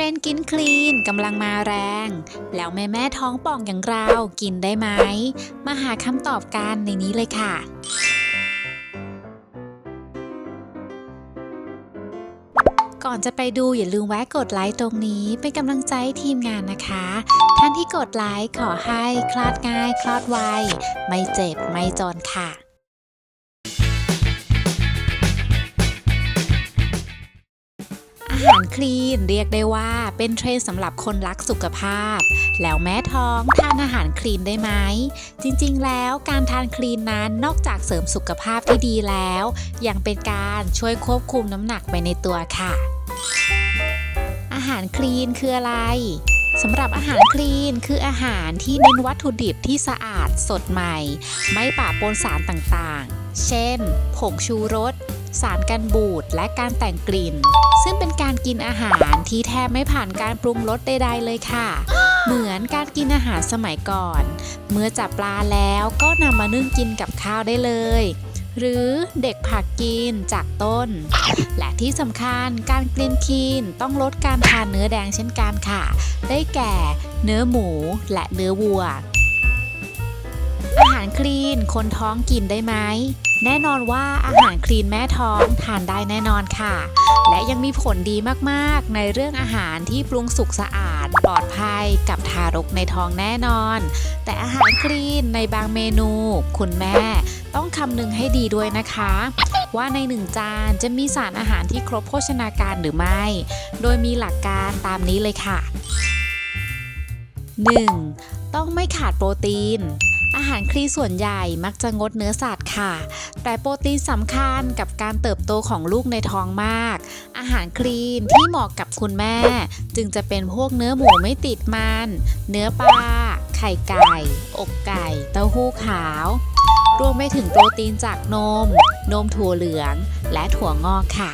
รนด์กินคลีนกำลังมาแรง แล้วแม่แม่ท้องป่องอย่างเรากินได้ไหม มาหาคำตอบกันในนี้เลยค่ะก่อนจะไปดูอย่าลืมแวะกดไลค์ตรงนี้เป็นกำลังใจทีมงานนะคะ ท่านที่กดไลค์ขอให้คลอดง่าย คลอดไว ไม่เจ็บ ไม่จนค่ะ หารคลีนเรียกได้ว่าเป็นเทรนสำหรับคนรักสุขภาพ แล้วแม่ท้องทานอาหารคลีนได้ไหม จริงๆ แล้วการทานคลีนนั้นนอกจากเสริมสุขภาพที่ดีแล้ว ยังเป็นการช่วยควบคุมน้ำหนักไปในตัวค่ะ อาหารคลีนคืออะไรสำหรับอาหารคลีนคืออาหารที่เน้นวัตถุดิบที่สะอาดสดใหม่ ไม่ปะปนสารต่างๆ เช่น ผงชูรส สารกันบูดและการแต่งกลิ่น ซึ่งเป็นการกินอาหารที่แทบไม่ผ่านการปรุงรสใดๆเลยค่ะ เหมือนการกินอาหารสมัยก่อน เมื่อจับปลาแล้วก็นำมานึ่งกินกับข้าวได้เลยหรือเด็กผักกินจากต้น และที่สำคัญการกลินคีนต้องลดการทานเนื้อแดงเช่นกันค่ะ ได้แก่เนื้อหมูและเนื้อวัว อาหารคลีนคนท้องกินได้ไหม แน่นอนว่าอาหารคลีนแม่ท้องทานได้แน่นอนค่ะ และยังมีผลดีมากๆ ในเรื่องอาหารที่ปรุงสุกสะอาด ปลอดภัยกับทารกในท้องแน่นอน แต่อาหารคลีนในบางเมนู คุณแม่ต้องคำนึงให้ดีด้วยนะคะ ว่าในหนึ่งจานจะมีสารอาหารที่ครบโภชนาการหรือไม่ โดยมีหลักการตามนี้เลยค่ะ 1. ต้องไม่ขาดโปรตีน อาหารคลีส่วนใหญ่มักจะงดเนื้อสัตว์ค่ะ แต่โปรตีนสำคัญกับการเติบโตของลูกในท้องมาก อาหารคลีนที่เหมาะกับคุณแม่ จึงจะเป็นพวกเนื้อหมูไม่ติดมัน เนื้อปลา ไข่ไก่ อกไก่ เต้าหู้ขาว รวมไปถึงโปรตีนจากนม นมถั่วเหลือง และถั่วงอกค่ะ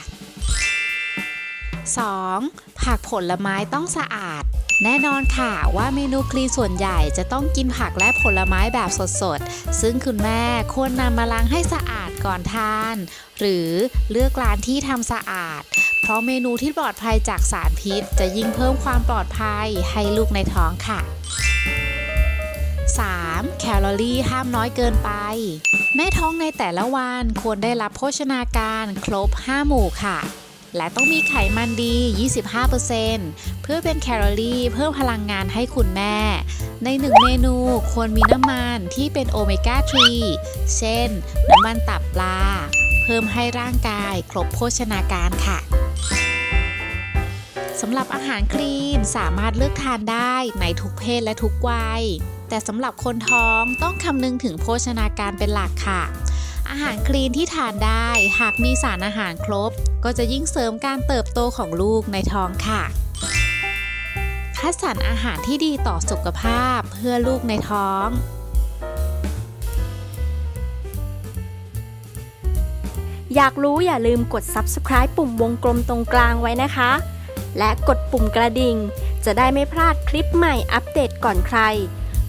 2. ผักผลไม้ต้องสะอาด แน่นอนค่ะว่าเมนูคลีนส่วนใหญ่จะต้องกินผักและผลไม้แบบสดๆ ซึ่งคุณแม่ควรนำมาล้างให้สะอาดก่อนทาน หรือเลือกร้านที่ทำสะอาด เพราะเมนูที่ปลอดภัยจากสารพิษ จะยิ่งเพิ่มความปลอดภัยให้ลูกในท้องค่ะ 3. แคลอรี่ห้ามน้อยเกินไป แม่ท้องในแต่ละวันควรได้รับโภชนาการครบ 5 หมู่ค่ะ และต้องมีไขมันดี 25%เพื่อเป็นแคลอรี่เพิ่มพลังงานให้คุณแม่ ในหนึ่งเมนูควรมีน้ำมันที่เป็นโอเมก้า 3 เช่น น้ำมันตับปลา เพิ่มให้ร่างกายครบโภชนาการค่ะสำหรับอาหารคลีนสามารถเลือกทานได้ในทุกเพศและทุกวัย แต่สำหรับคนท้องต้องคำนึงถึงโภชนาการเป็นหลักค่ะ อาหารคลีนที่ทานได้ หากมีสารอาหารครบ ก็จะยิ่งเสริมการเติบโตของลูกในท้องค่ะ คัดสรรอาหารที่ดีต่อสุขภาพเพื่อลูกในท้องอยากรู้อย่าลืมกด subscribe ปุ่มวงกลมตรงกลางไว้นะคะ และกดปุ่มกระดิ่ง จะได้ไม่พลาดคลิปใหม่อัปเดตก่อนใคร